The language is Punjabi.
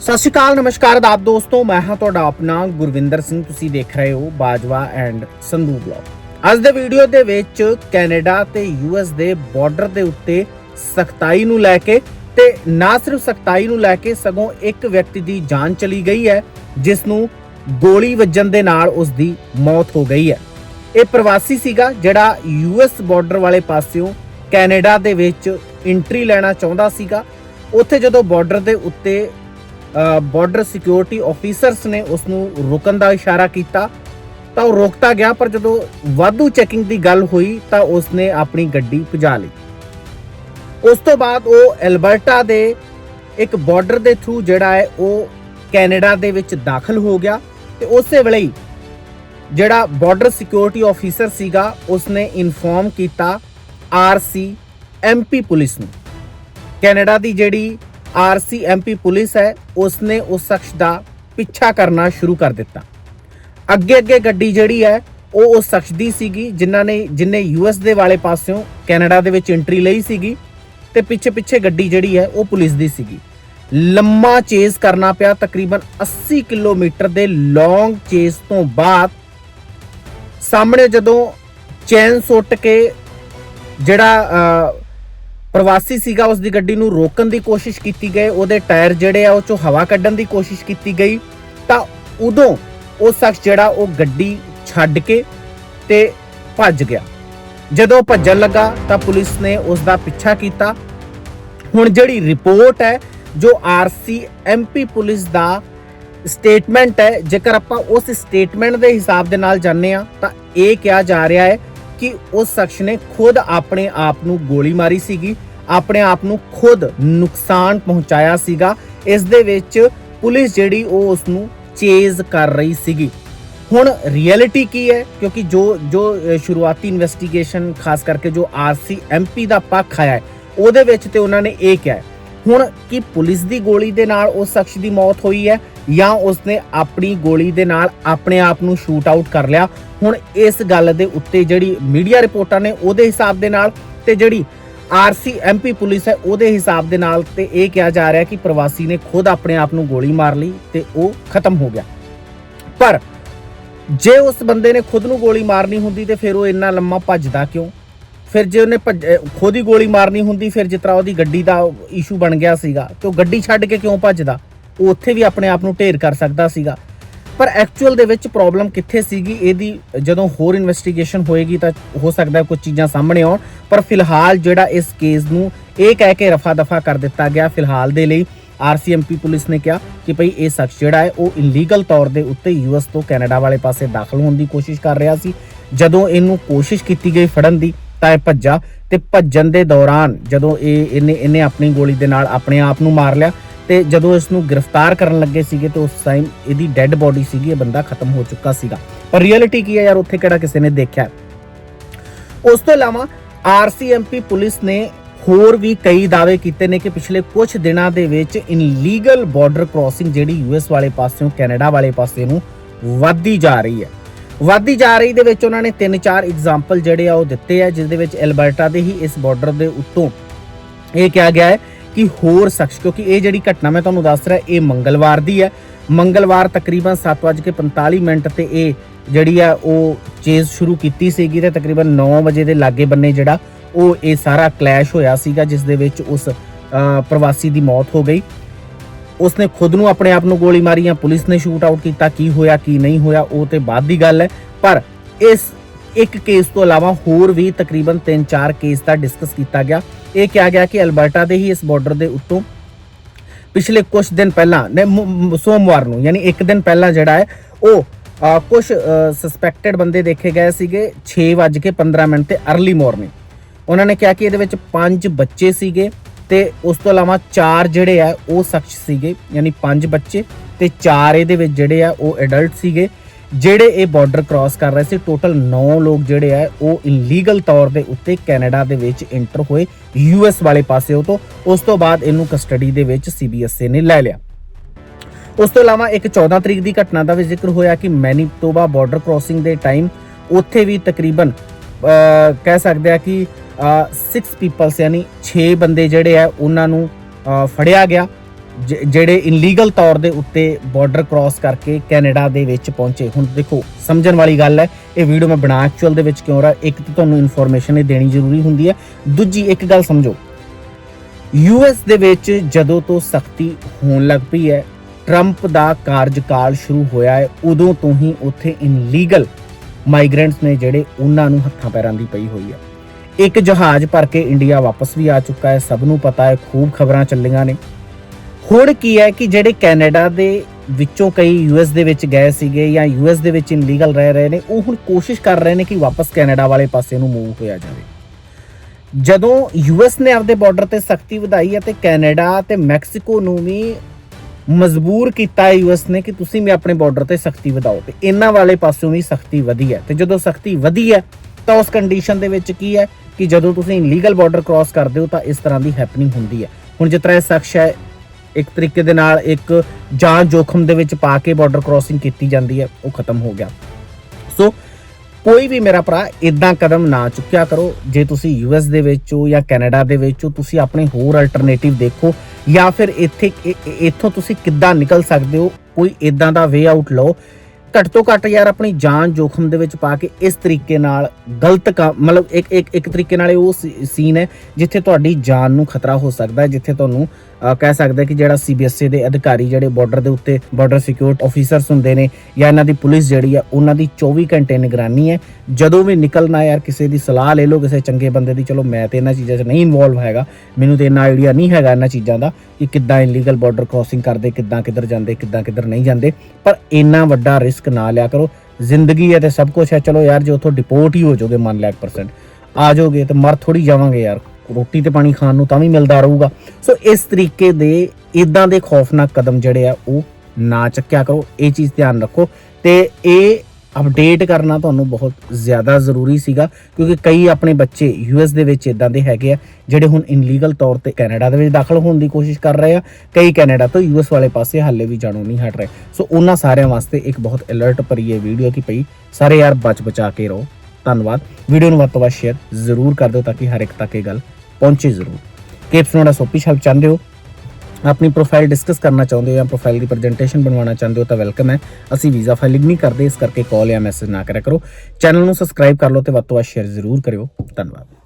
ਸਤਿ ਸ਼੍ਰੀ ਅਕਾਲ, ਨਮਸਕਾਰ ਆਦਾਬ ਦੋਸਤੋ, ਮੈਂ ਹਾਂ ਤੁਹਾਡਾ ਆਪਣਾ ਗੁਰਵਿੰਦਰ ਸਿੰਘ। ਤੁਸੀਂ ਦੇਖ ਰਹੇ ਹੋ ਬਾਜਵਾ ਐਂਡ ਸੰਧੂ ਬਲੌਗ। ਅੱਜ ਦੇ ਵੀਡੀਓ ਦੇ ਵਿੱਚ ਕੈਨੇਡਾ ਤੇ ਯੂਐਸ ਦੇ ਬਾਰਡਰ ਦੇ ਉੱਤੇ ਸਖਤਾਈ ਨੂੰ ਲੈ ਕੇ ਤੇ ਨਾ ਸਿਰਫ ਸਖਤਾਈ ਨੂੰ ਲੈ ਕੇ, ਸਗੋਂ ਇੱਕ ਵਿਅਕਤੀ ਦੀ ਜਾਨ ਚਲੀ ਗਈ ਹੈ, ਜਿਸ ਨੂੰ ਗੋਲੀ ਵੱਜਣ ਦੇ ਨਾਲ ਉਸ ਦੀ ਮੌਤ ਹੋ ਗਈ ਹੈ। ਇਹ ਪ੍ਰਵਾਸੀ ਸੀਗਾ ਜਿਹੜਾ ਯੂਐਸ ਬਾਰਡਰ ਵਾਲੇ ਪਾਸਿਓਂ ਕੈਨੇਡਾ ਦੇ ਵਿੱਚ ਐਂਟਰੀ ਲੈਣਾ ਚਾਹੁੰਦਾ ਸੀਗਾ। ਉੱਥੇ ਜਦੋਂ ਬਾਰਡਰ ਦੇ ਉੱਤੇ ਬਾਰਡਰ ਸਿਕਿਉਰਿਟੀ ਆਫੀਸਰਸ ਨੇ ਉਸ ਨੂੰ ਰੁਕਣ ਦਾ ਇਸ਼ਾਰਾ ਕੀਤਾ। ਤਾਂ ਉਹ ਰੋਕਤਾ ਗਿਆ, ਪਰ ਜਦੋਂ ਵਾਧੂ ਚੈਕਿੰਗ ਦੀ ਗੱਲ ਹੋਈ, ਤਾਂ ਉਸ ਨੇ ਆਪਣੀ ਗੱਡੀ ਭਜਾ ਲਈ। ਉਸ ਤੋਂ ਬਾਅਦ ਉਹ ਐਲਬਰਟਾ ਦੇ ਇੱਕ ਬਾਰਡਰ ਦੇ ਥਰੂ ਜਿਹੜਾ ਹੈ, ਉਹ ਕੈਨੇਡਾ ਦੇ ਵਿੱਚ ਦਾਖਲ ਹੋ ਗਿਆ। ਤੇ ਉਸੇ ਵੇਲੇ ਹੀ ਜਿਹੜਾ ਬਾਰਡਰ ਸਿਕਿਉਰਿਟੀ ਆਫੀਸਰ ਸੀਗਾ, ਉਸਨੇ ਇਨਫੋਰਮ ਕੀਤਾ ਆਰਸੀ ਐਮਪੀ ਪੁਲਿਸ ਨੂੰ। ਕੈਨੇਡਾ ਦੀ ਜਿਹੜੀ ਆਰਸੀ ਐਮਪੀ ਪੁਲਿਸ ਹੈ, ਉਸਨੇ ਉਸ ਸ਼ਖਸ ਦਾ ਪਿੱਛਾ ਕਰਨਾ ਸ਼ੁਰੂ ਕਰ ਦਿੱਤਾ। ਅੱਗੇ ਅੱਗੇ ਗੱਡੀ ਜਿਹੜੀ ਹੈ, ਉਹ ਉਸ ਸ਼ਖਸ ਦੀ ਸੀਗੀ, ਜਿਨ੍ਹਾਂ ਨੇ, ਜਿਨੇ ਯੂਐਸ ਦੇ ਵਾਲੇ ਪਾਸਿਓਂ ਕੈਨੇਡਾ ਦੇ ਵਿੱਚ ਐਂਟਰੀ ਲਈ ਸੀਗੀ ਤੇ ਪਿੱਛੇ ਪਿੱਛੇ ਗੱਡੀ ਜਿਹੜੀ ਹੈ, ਉਹ ਪੁਲਿਸ ਦੀ ਸੀਗੀ। ਲੰਮਾ ਚੇਸ ਕਰਨਾ ਪਿਆ, ਤਕਰੀਬਨ 80 ਕਿਲੋਮੀਟਰ ਦੇ ਲੌਂਗ ਚੇਸ ਤੋਂ ਬਾਅਦ ਸਾਹਮਣੇ ਜਦੋਂ ਚੈਨ ਸੁੱਟ ਕੇ ਜਿਹੜਾ ਪ੍ਰਵਾਸੀ ਸੀਗਾ ਉਸ ਦੀ ਗੱਡੀ ਨੂੰ ਰੋਕਣ ਦੀ ਕੋਸ਼ਿਸ਼ ਕੀਤੀ ਗਈ। ਉਹਦੇ ਟਾਇਰ ਜਿਹੜੇ ਆ, ਉਹ ਚੋਂ ਹਵਾ ਕੱਢਣ ਦੀ ਕੋਸ਼ਿਸ਼ ਕੀਤੀ ਗਈ। ਤਾਂ ਉਦੋਂ ਉਹ ਸ਼ਖਸ ਜਿਹੜਾ, ਉਹ ਗੱਡੀ ਛੱਡ ਕੇ ਤੇ ਭੱਜ ਗਿਆ। ਜਦੋਂ ਭੱਜਣ ਲੱਗਾ, ਤਾਂ ਪੁਲਿਸ ਨੇ ਉਸ ਦਾ ਪਿੱਛਾ ਕੀਤਾ। ਹੁਣ ਜਿਹੜੀ ਰਿਪੋਰਟ ਹੈ, ਜੋ ਆਰਸੀ ਐਮਪੀ ਪੁਲਿਸ ਦਾ ਸਟੇਟਮੈਂਟ ਹੈ, ਜੇਕਰ ਆਪਾਂ ਉਸ ਸਟੇਟਮੈਂਟ ਦੇ ਹਿਸਾਬ ਦੇ ਨਾਲ ਜਾਣਦੇ ਆ ਤਾਂ ਇਹ ਕਿਹਾ ਜਾ ਰਿਹਾ ਹੈ ਕਿ ਉਸ ਸ਼ਖਸ ਨੇ ਖੁਦ ਆਪਣੇ ਆਪ ਨੂੰ ਗੋਲੀ ਮਾਰੀ ਸੀਗੀ। ਆਪਣੇ ਆਪ ਨੂੰ ਖੁਦ ਨੁਕਸਾਨ ਪਹੁੰਚਾਇਆ ਸੀਗਾ। ਇਸ ਦੇ ਵਿੱਚ ਪੁਲਿਸ ਜਿਹੜੀ ਉਹ ਉਸ ਨੂੰ ਚੇਜ਼ ਕਰ ਰਹੀ ਸੀਗੀ। ਹੁਣ ਰਿਐਲਿਟੀ ਕੀ ਹੈ? ਕਿਉਂਕਿ ਜੋ ਜੋ ਸ਼ੁਰੂਆਤੀ ਇਨਵੈਸਟੀਗੇਸ਼ਨ ਖਾਸ ਕਰਕੇ ਜੋ ਆਰਸੀ ਐਮਪੀ ਦਾ ਪੱਖ ਆਇਆ ਉਹਦੇ ਵਿੱਚ ਤੇ ਉਹਨਾਂ ਨੇ ਇਹ ਕਿਹਾ ਹੁਣ ਕਿ ਪੁਲਿਸ ਦੀ ਗੋਲੀ ਦੇ ਨਾਲ ਉਸ ਸ਼ਖਸ ਦੀ ਮੌਤ ਹੋਈ ਹੈ ਜਾਂ ਉਸਨੇ ਆਪਣੀ ਗੋਲੀ ਦੇ ਨਾਲ ਆਪਣੇ ਆਪ ਨੂੰ ਸ਼ੂਟ ਆਊਟ ਕਰ ਲਿਆ? ਹੁਣ ਇਸ ਗੱਲ ਦੇ ਉੱਤੇ ਜਿਹੜੀ ਮੀਡੀਆ ਰਿਪੋਰਟਾਂ ਨੇ ਉਹਦੇ ਹਿਸਾਬ ਦੇ ਨਾਲ ਤੇ ਜਿਹੜੀ ਆਰਸੀ ਐਮਪੀ ਪੁਲਿਸ ਹੈ, ਉਹਦੇ ਹਿਸਾਬ ਦੇ ਨਾਲ ਤੇ ਇਹ ਕਿਹਾ ਜਾ ਰਿਹਾ ਕਿ ਪ੍ਰਵਾਸੀ ਨੇ ਖੁਦ ਆਪਣੇ ਆਪ ਨੂੰ ਗੋਲੀ ਮਾਰ ਲਈ ਤੇ ਉਹ ਖਤਮ ਹੋ ਗਿਆ। ਪਰ ਜੇ ਉਸ ਬੰਦੇ ਨੇ ਖੁਦ ਨੂੰ ਗੋਲੀ ਮਾਰਨੀ ਹੁੰਦੀ ਤੇ ਫਿਰ ਉਹ ਇੰਨਾ ਲੰਮਾ ਭੱਜਦਾ ਕਿਉਂ? ਫਿਰ ਜੇ ਉਹਨੇ ਭੱਜ- ਖੁਦ ਹੀ ਗੋਲੀ ਮਾਰਨੀ ਹੁੰਦੀ, ਫਿਰ ਜਿਸ ਤਰ੍ਹਾਂ ਉਹਦੀ ਗੱਡੀ ਦਾ ਇਸ਼ੂ ਬਣ ਗਿਆ ਸੀਗਾ, ਤੇ ਉਹ ਗੱਡੀ ਛੱਡ ਕੇ ਕਿਉਂ ਭੱਜਦਾ? ਉਹ ਉੱਥੇ ਵੀ ਆਪਣੇ ਆਪ ਨੂੰ ਢੇਰ ਕਰ ਸਕਦਾ ਸੀਗਾ। ਪਰ ਐਕਚੁਅਲ ਦੇ ਵਿੱਚ ਪ੍ਰੋਬਲਮ ਕਿੱਥੇ ਸੀਗੀ? ਇਹਦੀ ਜਦੋਂ ਹੋਰ ਇਨਵੈਸਟੀਗੇਸ਼ਨ ਹੋਏਗੀ ਤਾਂ ਹੋ ਸਕਦਾ ਕੁਝ ਚੀਜ਼ਾਂ ਸਾਹਮਣੇ ਆਉਣ। ਪਰ ਫਿਲਹਾਲ ਜਿਹੜਾ ਇਸ ਕੇਸ ਨੂੰ ਇਹ ਕਹਿ ਕੇ ਰਫਾ ਦਫਾ ਕਰ ਦਿੱਤਾ ਗਿਆ ਫਿਲਹਾਲ ਦੇ ਲਈ ਆਰਸੀਐਮਪੀ ਪੁਲਿਸ ਨੇ ਕਿਹਾ ਕਿ ਭਈ ਇਹ ਸ਼ਖਸ ਜਿਹੜਾ ਹੈ ਉਹ ਇਲੀਗਲ ਤੌਰ ਦੇ ਉੱਤੇ ਯੂਐਸ ਤੋਂ ਕੈਨੇਡਾ ਵਾਲੇ ਪਾਸੇ ਦਾਖਲ ਹੋਣ ਦੀ ਕੋਸ਼ਿਸ਼ ਕਰ ਰਿਹਾ ਸੀ। ਜਦੋਂ ਇਹਨੂੰ ਕੋਸ਼ਿਸ਼ ਕੀਤੀ ਗਈ ਫੜਨ ਦੀ, ਤਾਂ ਇਹ ਭੱਜਾ ਤੇ ਭੱਜਣ ਦੇ ਦੌਰਾਨ ਜਦੋਂ ਇਹ ਇਹਨੇ ਇਹਨੇ ਆਪਣੀ ਗੋਲੀ ਦੇ ਨਾਲ ਆਪਣੇ ਆਪ ਨੂੰ ਮਾਰ ਲਿਆ ਤੇ ਜਦੋਂ ਇਸ ਨੂੰ ਗ੍ਰਿਫਤਾਰ ਕਰਨ ਲੱਗੇ ਸੀਗੇ ਤੇ ਉਸ ਟਾਈਮ ਇਹਦੀ ਡੈੱਡ ਬੋਡੀ ਸੀਗੀ, ਇਹ ਬੰਦਾ ਖਤਮ ਹੋ ਚੁੱਕਾ ਸੀਗਾ। ਪਰ ਰਿਐਲਿਟੀ ਕੀ ਹੈ ਯਾਰ, ਉੱਥੇ ਕਿਹੜਾ ਕਿਸੇ ਨੇ ਦੇਖਿਆ? ਉਸ ਤੋਂ ਇਲਾਵਾ ਆਰਸੀਐਮਪੀ ਪੁਲਿਸ ਨੇ ਹੋਰ ਵੀ ਕਈ ਦਾਅਵੇ ਕੀਤੇ ਨੇ ਕਿ ਪਿਛਲੇ ਕੁਝ ਦਿਨਾਂ ਦੇ ਵਿੱਚ ਇਨਲੀਗਲ ਬਾਰਡਰ ਕ੍ਰਾਸਿੰਗ ਜਿਹੜੀ ਯੂਐਸ ਵਾਲੇ ਪਾਸਿਓਂ, ਕੈਨੇਡਾ ਵਾਲੇ ਪਾਸੇ ਨੂੰ ਵੱਧਦੀ ਜਾ ਰਹੀ ਹੈ। ਵੱਧਦੀ ਜਾ ਰਹੀ ਦੇ ਵਿੱਚ ਉਹਨਾਂ ਨੇ ਤਿੰਨ ਚਾਰ ਐਗਜ਼ਾਮਪਲ ਜਿਹੜੇ ਆ ਉਹ ਦਿੱਤੇ ਆ, ਜਿਸ ਦੇ ਵਿੱਚ ਐਲਬਰਟਾ ਦੇ ਹੀ ਇਸ ਬਾਰਡਰ ਦੇ ਉੱਤੋਂ ਇਹ ਕਿਹਾ ਗਿਆ ਹੈ ਕਿ ਹੋਰ ਸ਼ਖਸ, ਕਿਉਂਕਿ ਇਹ ਜਿਹੜੀ ਘਟਨਾ ਮੈਂ ਤੁਹਾਨੂੰ ਦੱਸ ਰਿਹਾ, ਇਹ ਮੰਗਲਵਾਰ ਦੀ ਹੈ। ਮੰਗਲਵਾਰ ਤਕਰੀਬਨ 7:45 ਮਿੰਟ ਤੇ ਇਹ ਜਿਹੜੀ ਆ ਉਹ ਚੇਜ਼ ਸ਼ੁਰੂ ਕੀਤੀ ਸੀਗੀ ਤੇ ਤਕਰੀਬਨ 9 ਵਜੇ ਦੇ ਲਾਗੇ ਬੰਨੇ ਜਿਹੜਾ ਉਹ ਇਹ ਸਾਰਾ ਕਲੈਸ਼ ਹੋਇਆ ਸੀਗਾ, ਜਿਸ ਦੇ ਵਿੱਚ ਉਸ ਪ੍ਰਵਾਸੀ ਦੀ ਮੌਤ ਹੋ ਗਈ। ਉਸਨੇ ਖੁਦ ਨੂੰ ਆਪਣੇ ਆਪ ਨੂੰ ਗੋਲੀ ਮਾਰੀ ਜਾਂ ਪੁਲਿਸ ਨੇ ਸ਼ੂਟ ਆਊਟ ਕੀਤਾ, ਕੀ ਹੋਇਆ, ਕੀ ਨਹੀਂ ਹੋਇਆ, ਉਹ ਤੇ ਬਾਅਦ ਦੀ ਗੱਲ ਹੈ। ਪਰ ਇਸ ਇੱਕ ਕੇਸ ਤੋਂ ਇਲਾਵਾ ਹੋਰ ਵੀ ਤਕਰੀਬਨ 3-4 ਕੇਸ ਦਾ ਡਿਸਕਸ ਕੀਤਾ ਗਿਆ। ਇਹ ਕਿਹਾ ਗਿਆ ਕਿ ਅਲਬਰਟਾ ਦੇ ਹੀ ਇਸ ਬਾਰਡਰ ਦੇ ਉੱਤੋਂ ਪਿਛਲੇ ਕੁਝ ਦਿਨ ਪਹਿਲਾਂ ਨੇ ਸੋਮਵਾਰ ਨੂੰ, ਯਾਨੀ ਇੱਕ ਦਿਨ ਪਹਿਲਾਂ ਜਿਹੜਾ ਹੈ, ਉਹ ਕੁਝ ਸਸਪੈਕਟਡ ਬੰਦੇ ਦੇਖੇ ਗਏ ਸੀਗੇ 6:15 ਮਿੰਟ ਤੇ अर्ਲੀ ਮਾਰਨਿੰਗ ਉਹਨਾਂ ਨੇ ਕਿਹਾ ਕਿ ਇਹਦੇ ਵਿੱਚ ਪੰਜ ਬੱਚੇ ਸੀਗੇ ਤੇ ਉਸ ਤੋਂ ਇਲਾਵਾ ਚਾਰ ਜਿਹੜੇ ਆ, ਉਹ ਸ਼ਖਸ ਸੀਗੇ, ਯਾਨੀ ਪੰਜ ਬੱਚੇ ਤੇ ਚਾਰ ਇਹਦੇ ਵਿੱਚ ਜਿਹੜੇ ਆ, ਉਹ ਐਡਲਟ ਸੀਗੇ। ਜਿਹੜੇ ਇਹ ਬਾਰਡਰ ਕ੍ਰਾਸ ਕਰ ਰਹੇ ਸੀ ਟੋਟਲ 9 ਲੋਕ ਜਿਹੜੇ ਆ, ਉਹ ਇਲੀਗਲ ਤੌਰ ਦੇ ਉੱਤੇ ਕੈਨੇਡਾ ਦੇ ਵਿੱਚ ਐਂਟਰ ਹੋਏ ਯੂਐਸ ਵਾਲੇ ਪਾਸੇ ਉਹ ਤੋਂ। ਉਸ ਤੋਂ ਬਾਅਦ ਇਹਨੂੰ ਕਸਟਡੀ ਦੇ ਵਿੱਚ ਸੀਬੀਐਸਏ ਨੇ ਲੈ ਲਿਆ। ਉਸ ਤੋਂ ਇਲਾਵਾ ਇੱਕ 14 ਤਰੀਕ ਦੀ ਘਟਨਾ ਦਾ ਵੀ ਜ਼ਿਕਰ ਹੋਇਆ ਕਿ ਮੈਨੀਟੋਬਾ ਬਾਰਡਰ ਕ੍ਰਾਸਿੰਗ ਦੇ ਟਾਈਮ ਉੱਥੇ ਵੀ ਤਕਰੀਬਨ ਕਹਿ ਸਕਦੇ ਆ ਕਿ 6 ਪੀਪਲਸ ਯਾਨੀ 6 ਬੰਦੇ ਜਿਹੜੇ ਆ ਉਹਨਾਂ ਨੂੰ ਫੜਿਆ ਗਿਆ ਜਿਹੜੇ ਇਨਲੀਗਲ ਤੌਰ ਦੇ ਉੱਤੇ ਬਾਰਡਰ ਕ੍ਰਾਸ ਕਰਕੇ ਕੈਨੇਡਾ ਦੇ ਵਿੱਚ ਪਹੁੰਚੇ। ਹੁਣ ਦੇਖੋ, ਸਮਝਣ ਵਾਲੀ ਗੱਲ ਹੈ, ਇਹ ਵੀਡੀਓ ਮੈਂ ਬਣਾ ਐਕਚੁਅਲ ਦੇ ਵਿੱਚ ਕਿਉਂ ਰਹਾ ਇੱਕ ਤਾਂ ਤੁਹਾਨੂੰ ਇਨਫੋਰਮੇਸ਼ਨ ਇਹ ਦੇਣੀ ਜ਼ਰੂਰੀ ਹੁੰਦੀ ਹੈ, ਦੂਜੀ ਇੱਕ ਗੱਲ ਸਮਝੋ। ਯੂਐਸ ਦੇ ਵਿੱਚ ਜਦੋਂ ਤੋਂ ਸਖਤੀ ਹੋਣ ਲੱਗ ਪਈ ਹੈ ਟਰੰਪ ਦਾ ਕਾਰਜਕਾਲ ਸ਼ੁਰੂ ਹੋਇਆ ਹੈ, ਉਦੋਂ ਤੋਂ ਹੀ ਉੱਥੇ ਇਨਲੀਗਲ ਮਾਈਗ੍ਰੈਂਟਸ ਨੇ ਜਿਹੜੇ ਉਹਨਾਂ ਨੂੰ ਹੱਥਾਂ ਪੈਰਾਂ ਦੀ ਪਈ ਹੋਈ ਹੈ। ਇੱਕ ਜਹਾਜ਼ ਭਰ ਕੇ ਇੰਡੀਆ ਵਾਪਸ ਵੀ ਆ ਚੁੱਕਾ ਹੈ, ਸਭ ਨੂੰ ਪਤਾ ਹੈ, ਖੂਬ ਖਬਰਾਂ ਚੱਲੀਆਂ ਨੇ। ਹੁਣ ਕੀ ਹੈ ਕਿ ਜਿਹੜੇ ਕੈਨੇਡਾ ਦੇ ਵਿੱਚੋਂ ਕਈ ਯੂਐਸ ਦੇ ਵਿੱਚ ਗਏ ਸੀਗੇ ਜਾਂ ਯੂਐਸ ਦੇ ਵਿੱਚ ਇਨਲੀਗਲ ਰਹਿ ਰਹੇ ਨੇ, ਉਹ ਹੁਣ ਕੋਸ਼ਿਸ਼ ਕਰ ਰਹੇ ਨੇ ਕਿ ਵਾਪਸ ਕੈਨੇਡਾ ਵਾਲੇ ਪਾਸੇ ਨੂੰ ਮੂਵ ਹੋਇਆ ਜਾਵੇ। ਜਦੋਂ ਯੂਐਸ ਨੇ ਆਪਦੇ ਬਾਰਡਰ ਤੇ ਸਖਤੀ ਵਧਾਈ ਹੈ ਤੇ ਕੈਨੇਡਾ ਤੇ ਮੈਕਸੀਕੋ ਨੂੰ ਵੀ ਮਜਬੂਰ ਕੀਤਾ ਹੈ ਯੂਐਸ ਨੇ ਕਿ ਤੁਸੀਂ ਵੀ ਆਪਣੇ ਬਾਰਡਰ ਤੇ ਸਖਤੀ ਵਧਾਓ ਤੇ ਇਹਨਾਂ ਵਾਲੇ ਪਾਸਿਓਂ ਵੀ ਸਖਤੀ ਵਧੀ ਹੈ। ਤੇ ਜਦੋਂ ਸਖਤੀ ਵਧੀ ਹੈ, ਤਾਂ ਉਸ ਕੰਡੀਸ਼ਨ ਦੇ ਵਿੱਚ ਕੀ ਹੈ ਕਿ ਜਦੋਂ ਤੁਸੀਂ ਇਲੀਗਲ ਬਾਰਡਰ ਕ੍ਰਾਸ ਕਰਦੇ ਹੋ, ਤਾਂ ਇਸ ਤਰ੍ਹਾਂ ਦੀ ਹੈਪਨਿੰਗ ਹੁੰਦੀ ਹੈ। ਹੁਣ ਜਿਸ ਤਰ੍ਹਾਂ ਇਹ ਸ਼ਖਸ ਹੈ, ਇੱਕ ਤਰੀਕੇ ਦੇ ਨਾਲ ਇੱਕ ਜਾਨ ਜੋਖਮ ਦੇ ਵਿੱਚ ਪਾ ਕੇ ਬਾਰਡਰ ਕ੍ਰਾਸਿੰਗ ਕੀਤੀ ਜਾਂਦੀ ਹੈ, ਉਹ ਖਤਮ ਹੋ ਗਿਆ। ਸੋ ਕੋਈ ਵੀ ਮੇਰਾ ਭਰਾ ਇਦਾਂ ਕਦਮ ਨਾ ਚੁੱਕਿਆ ਕਰੋ। ਜੇ ਤੁਸੀਂ ਯੂਐਸ ਦੇ ਵਿੱਚ ਹੋ ਜਾਂ ਕੈਨੇਡਾ ਦੇ ਵਿੱਚ ਹੋ, ਤੁਸੀਂ ਆਪਣੇ ਹੋਰ ਅਲਟਰਨੇਟਿਵ ਦੇਖੋ। ਜਾਂ ਫਿਰ ਇੱਥੇ ਇੱਥੋਂ ਤੁਸੀਂ ਕਿੱਦਾਂ ਨਿਕਲ ਸਕਦੇ ਹੋ? ਕੋਈ ਇਦਾਂ ਦਾ ਵੇ ਆਊਟ ਲਓ। ਘੱਟ ਤੋਂ ਘੱਟ ਯਾਰ ਆਪਣੀ ਜਾਨ ਜੋਖਮ ਦੇ ਵਿੱਚ ਪਾ ਕੇ ਇਸ ਤਰੀਕੇ ਨਾਲ ਗਲਤ ਕੰਮ ਮਤਲਬ ਇੱਕ ਇੱਕ ਇੱਕ ਤਰੀਕੇ ਨਾਲ ਇਹ ਉਹ ਸੀਨ ਹੈ ਜਿੱਥੇ ਤੁਹਾਡੀ ਜਾਨ ਨੂੰ ਖਤਰਾ ਹੋ ਸਕਦਾ ਹੈ, ਜਿੱਥੇ ਤੁਹਾਨੂੰ ਕਹਿ ਸਕਦੇ ਕਿ ਜਿਹੜਾ ਸੀਬੀਐਸਈ ਦੇ ਅਧਿਕਾਰੀ ਜਿਹੜੇ ਬਾਰਡਰ ਦੇ ਉੱਤੇ ਬਾਰਡਰ ਸਿਕਿਉਰਿਟੀ ਆਫੀਸਰਸ ਹੁੰਦੇ ਨੇ ਜਾਂ ਇਹਨਾਂ ਦੀ ਪੁਲਿਸ ਜਿਹੜੀ ਆ ਉਹਨਾਂ ਦੀ 24 ਘੰਟੇ ਨਿਗਰਾਨੀ ਹੈ। ਜਦੋਂ ਵੀ ਨਿਕਲਣਾ ਯਾਰ ਕਿਸੇ ਦੀ ਸਲਾਹ ਲੈ ਲਓ ਕਿਸੇ ਚੰਗੇ ਬੰਦੇ ਦੀ, ਚਲੋ ਮੈਂ ਤੇ ਇਹਨਾਂ ਚੀਜ਼ਾਂ 'ਚ ਨਹੀਂ ਇਨਵੋਲਵ ਹੈਗਾ, ਮੈਨੂੰ ਤੇ ਇੰਨਾ ਆਈਡੀਆ ਨਹੀਂ ਹੈਗਾ ਇਹਨਾਂ ਚੀਜ਼ਾਂ ਦਾ ਕਿ ਕਿੱਦਾਂ ਇਲੀਗਲ ਬਾਰਡਰ ਕ੍ਰਾਸਿੰਗ ਕਰਦੇ, ਕਿੱਦਾਂ ਕਿੱਧਰ ਜਾਂਦੇ, ਕਿੱਦਾਂ ਕਿੱਧਰ ਨਹੀਂ ਜਾਂਦੇ, ਪਰ ਇੰਨਾ ਵੱਡਾ ਰਿਸਕ ਨਾ ਲਿਆ ਕਰੋ। ਜ਼ਿੰਦਗੀ ਹੈ ਤੇ ਸਭ ਕੁਝ ਹੈ। ਚਲੋ ਯਾਰ, ਜੇ ਉਥੋਂ ਡਿਪੋਰਟ ਹੀ ਹੋ ਜਾਓਗੇ ਮੰਨ ਲੈ 1% ਆ ਜਾਓਗੇ ਤੇ ਮਰ ਥੋੜੀ ਜਾਵਾਂਗੇ ਯਾਰ। ਰੋਟੀ ਤੇ ਪਾਣੀ ਖਾਣ ਨੂੰ ਤਾਂ ਵੀ ਮਿਲਦਾ ਰਹੂਗਾ। ਸੋ ਇਸ ਤਰੀਕੇ ਦੇ ਇਦਾਂ ਦੇ ਖੌਫਨਾਕ ਕਦਮ ਜਿਹੜੇ ਆ, ਉਹ ਨਾ ਚੱਕਿਆ ਕਰੋ। ਇਹ ਚੀਜ਼ ਧਿਆਨ ਰੱਖੋ ਤੇ ਇਹ ਅਪਡੇਟ ਕਰਨਾ ਤੁਹਾਨੂੰ ਬਹੁਤ ਜ਼ਿਆਦਾ ਜ਼ਰੂਰੀ ਸੀਗਾ, ਕਿਉਂਕਿ ਕਈ ਆਪਣੇ ਬੱਚੇ ਯੂਐਸ ਦੇ ਵਿੱਚ ਇਦਾਂ ਦੇ ਹੈਗੇ ਆ, ਜਿਹੜੇ ਹੁਣ ਇਨਲੀਗਲ ਤੌਰ ਤੇ ਕੈਨੇਡਾ ਦੇ ਵਿੱਚ ਦਾਖਲ ਹੋਣ ਦੀ ਕੋਸ਼ਿਸ਼ ਕਰ ਰਹੇ ਆ। ਕਈ ਕੈਨੇਡਾ ਤੋਂ ਯੂਐਸ ਵਾਲੇ ਪਾਸੇ ਹਾਲੇ ਵੀ ਜਾਣੋਂ ਨਹੀਂ ਹਟ ਰਹੇ। ਸੋ ਉਹਨਾਂ ਸਾਰਿਆਂ ਵਾਸਤੇ ਇੱਕ ਬਹੁਤ ਅਲਰਟ ਭਰੀ ਇਹ ਵੀਡੀਓ ਕਿ ਭਈ ਸਾਰੇ ਯਾਰ ਬਚ ਬਚਾ ਕੇ ਰਹੋ। ਧੰਨਵਾਦ। ਵੀਡੀਓ ਨੂੰ ਵੱਧ ਤੋਂ ਵੱਧ ਸ਼ੇਅਰ ਜ਼ਰੂਰ ਕਰ ਦਿਓ ਤਾਂ ਕਿ ਹਰ ਇੱਕ ਤੱਕ ਇਹ ਗੱਲ ਪਹੁੰਚੇ ਜ਼ਰੂਰ। ਕੇਪਸ ਨੋਡਾ ਸੋਪੀ ਹੈਲਪ ਚਾਹੁੰਦੇ ਹੋ? ਆਪਣੀ ਪ੍ਰੋਫਾਈਲ ਡਿਸਕਸ ਕਰਨਾ ਚਾਹੁੰਦੇ ਹੋ ਜਾਂ ਪ੍ਰੋਫਾਈਲ ਦੀ ਪ੍ਰੈਜੈਂਟੇਸ਼ਨ ਬਣਵਾਉਣਾ ਚਾਹੁੰਦੇ ਹੋ ਤਾਂ ਵੈਲਕਮ ਹੈ। ਅਸੀਂ ਵੀਜ਼ਾ ਫਾਈਲਿੰਗ ਨਹੀਂ ਕਰਦੇ, ਇਸ ਕਰਕੇ ਕਾਲ ਜਾਂ ਮੈਸੇਜ ਨਾ ਕਰਿਆ ਕਰੋ। ਚੈਨਲ ਨੂੰ ਸਬਸਕ੍ਰਾਈਬ ਕਰ ਲਓ ਤੇ ਵੱਧ ਤੋਂ ਵੱਧ ਸ਼ੇਅਰ ਜ਼ਰੂਰ ਕਰਿਓ। ਧੰਨਵਾਦ।